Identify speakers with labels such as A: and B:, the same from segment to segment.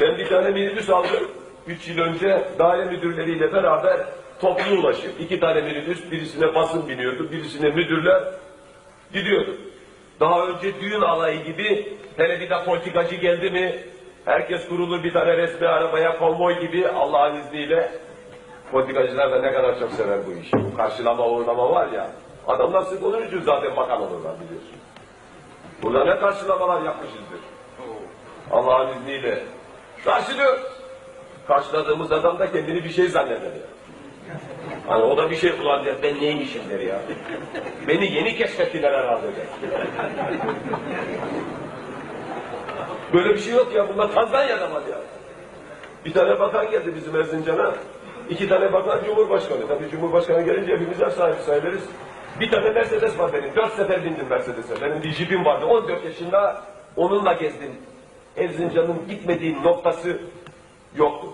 A: Ben bir tane minibüs aldım. Üç yıl önce daire müdürleriyle beraber toplu ulaşım. İki tane minibüs, birisine basın biniyordu, birisine müdürler gidiyordu. Daha önce düğün alayı gibi hele bir de politikacı geldi mi herkes kurulur bir tane resmi arabaya konvoy gibi Allah'ın izniyle politikacılar da ne kadar çok sever bu işi. Bu karşılama uğurlama var ya adamlar sırf onun için zaten bakan olurlar biliyorsun. Burada ne karşılamalar yapmışızdır. Allah'ın izniyle. Karşılıyor. Karşıladığımız adam da kendini bir şey zanneder ya. Hani o da bir şey ulan der, ben neymişim der ya. Beni yeni keşfettiler herhalde der. Böyle bir şey yok ya, bunlar Tanzanya'da var ya. Bir tane bakan geldi bizim Erzincan'a. İki tane bakan Cumhurbaşkanı. Tabii Cumhurbaşkanı gelince hepimiz ev sahibi sayılırız. Bir tane Mercedes var benim. Dört sefer bindim Mercedes'e. Benim bir jipim vardı. 14 yaşında onunla gezdim. Erzincan'ın gitmediği noktası yoktu.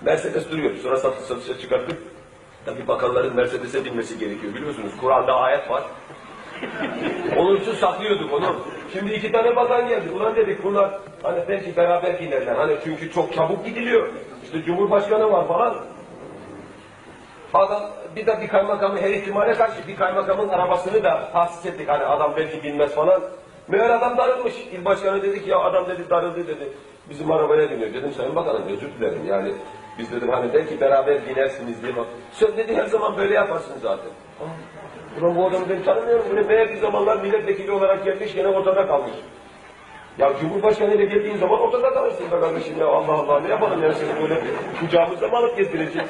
A: Mercedes duruyor. Sonra satış satışa çıkarttık. Tabii bakanların Mercedes'e binmesi gerekiyor. Biliyorsunuz Kur'an'da ayet var. Onun için saklıyorduk onu. Şimdi iki tane bakan geldi. Ulan dedik bunlar hani belki beraber binerler. Hani çünkü çok çabuk gidiliyor. İşte Cumhurbaşkanı var falan. Adam bir de bir kaymakamı her ihtimale karşı bir kaymakamın arabasını da tahsis ettik. Hani adam belki bilmez falan. Meğer adam darılmış. İl başkanı dedi ki ya adam dedi darıldı dedi. Bizim arabaya biniyor. Dedim sayın bakanım özür dilerim yani. Biz dedim hani belki beraber binersiniz diye bak. Sen dedi her zaman böyle yaparsın zaten. Ulan bu adamı ben tanımıyorum. Böyle meğer bir zamanlar milletvekili olarak gelmiş gene ortada kalmış. Ya Cumhurbaşkanı ile geldiğin zaman ortada kalırsın be kardeşim ya Allah Allah ne yapalım yani seni böyle kucağımızda mı alıp gezdireceğiz?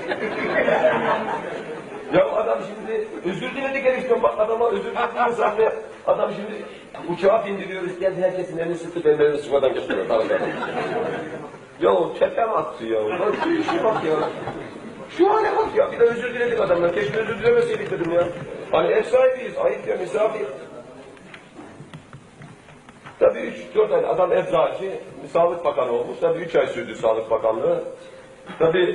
A: Ya adam şimdi özür diledik heriften bak adama özür dilediğimiz halde adam şimdi uçağa bindiriyoruz geldi herkesin elini sıktı benim elimi sıkmadan götürüyor tamam Ya o çete mi attı ya? Lan şu işe bak ya. Şu hale bak ya. Bir de özür diledik adamdan. Keşke özür dilemeseydik dedim ya. Hani ev sahibiyiz. Ayıp ya misafir. Tabii üç, dört ay adam eczacı, Sağlık Bakanı olmuş. Tabii üç ay sürdü Sağlık Bakanlığı. Tabii